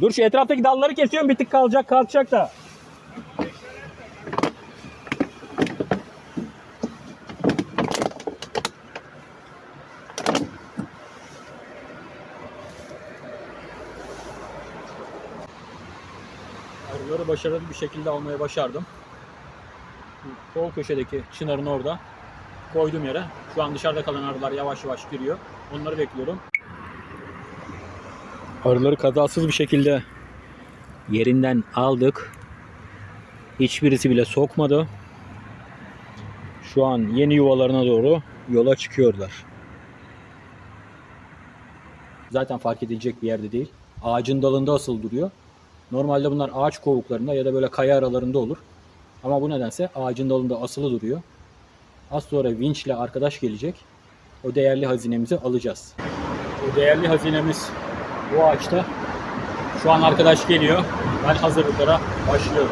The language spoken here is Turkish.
Dur şu etraftaki dalları kesiyorum bir tık kalacak kalkacak da. Arıları başarılı bir şekilde almaya başardım. Sol köşedeki çınarın orada koydum yere. Şu an dışarıda kalan arılar yavaş yavaş giriyor. Onları bekliyorum. Arıları kazasız bir şekilde yerinden aldık. Hiçbirisi bile sokmadı. Şu an yeni yuvalarına doğru yola çıkıyorlar. Zaten fark edilecek bir yerde değil. Ağacın dalında asıl duruyor. Normalde bunlar ağaç kovuklarında ya da böyle kaya aralarında olur. Ama bu nedense ağacın dalında asılı duruyor. Az sonra vinçle arkadaş gelecek. O değerli hazinemizi alacağız. O değerli hazinemiz bu ağaçta. Şu an arkadaş geliyor. Ben hazırlıklara başlıyorum.